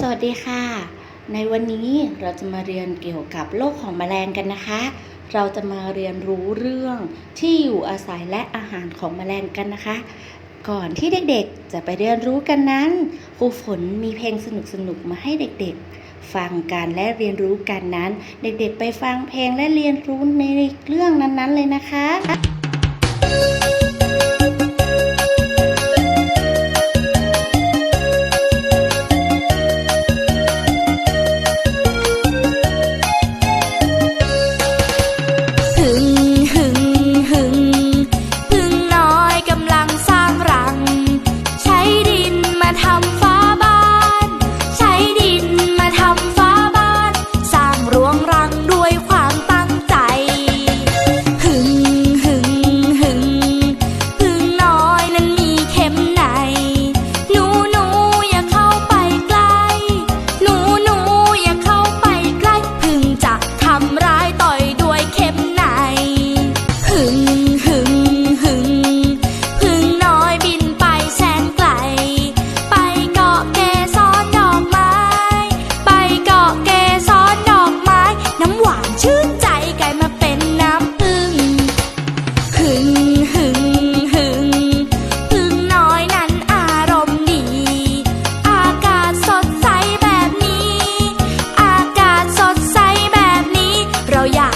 สวัสดีค่ะ ในวันนี้เราจะมาเรียนเกี่ยวกับโลกของแมลงกันนะคะ เราจะมาเรียนรู้เรื่องที่อยู่อาศัยและอาหารของแมลงกันนะคะ ก่อนที่เด็กๆจะไปเรียนรู้กันนั้นครูฝนมีเพลงสนุกๆมาให้เด็กๆ ฟังกันและเรียนรู้กันนั้น เด็กๆ ไปฟังเพลงและเรียนรู้ในเรื่องนั้นๆเลยนะคะ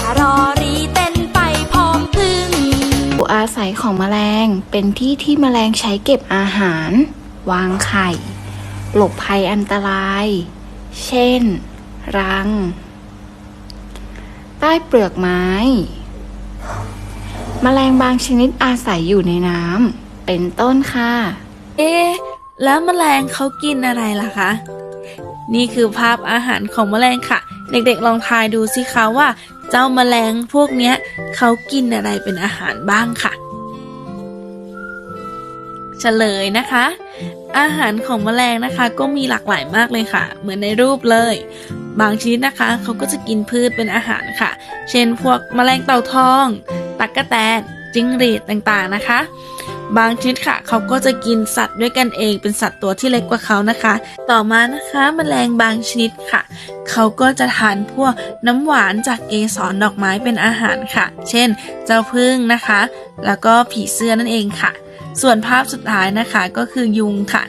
าอย่ารอรีเต้นไปพร้อมพึ่งอยู่อาศัยของแมลงเป็นที่ที่แมลงใช้เก็บอาหาร วางไข่ หลบภัยอันตราย เช่น รัง ใต้เปลือกไม้ แมลงบางชนิดอาศัยอยู่ในน้ำเป็นต้นค่ะ เอ๊ะแล้วแมลงเขากินอะไรล่ะคะ นี่คือภาพอาหารของแมลงค่ะ เด็กๆลองทายดูสิคะว่า เจ้าแมลงพวกเนี้ยเขากินอะไรเป็นอาหารบ้างค่ะเฉลยนะคะ อาหารของแมลงนะคะ ก็มีหลากหลายมากเลยค่ะ เหมือนในรูปเลย บางชนิดนะคะเขาก็จะกินพืชเป็นอาหารค่ะ เช่นพวกแมลงเต่าทอง ตักกะแตนจิ้งหรีดต่างๆนะคะ บางชนิดค่ะ เขาก็จะกินสัตว์ด้วยกันเองเป็นสัตว์ตัวที่เล็กกว่าเขานะคะ ต่อมานะคะแมลงบางชนิดค่ะ เขาก็จะทานพวกน้ำหวานจากเกสรดอกไม้เป็นอาหารค่ะ เช่น เจ้าผึ้งนะคะ แล้วก็ผีเสื้อนั่นเองค่ะ ส่วนภาพสุดท้ายนะคะก็คือยุงค่ะ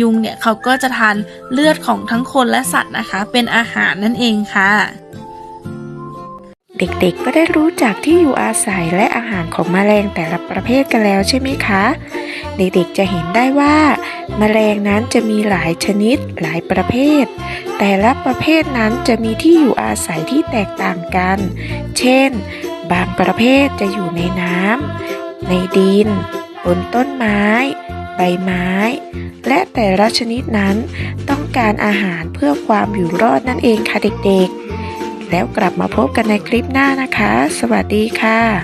ยุงเนี่ยเขาก็จะทานเลือดของทั้งคนและสัตว์นะคะ เป็นอาหารนั่นเองค่ะ เด็กๆ ก็ได้รู้จักที่อยู่อาศัยและอาหารของแมลงแต่ละประเภทกันแล้วใช่ไหมคะ เด็กๆ จะเห็นได้ว่าแมลงนั้นจะมีหลายชนิดหลายประเภท แต่ละประเภทนั้นจะมีที่อยู่อาศัยที่แตกต่างกัน เช่น บางประเภทจะอยู่ในน้ำในดิน บนต้นไม้ ใบไม้ และแต่ละชนิดนั้นต้องการอาหารเพื่อความอยู่รอดนั่นเองค่ะเด็กๆ แล้วกลับมาพบกันในคลิปหน้านะคะ สวัสดีค่ะ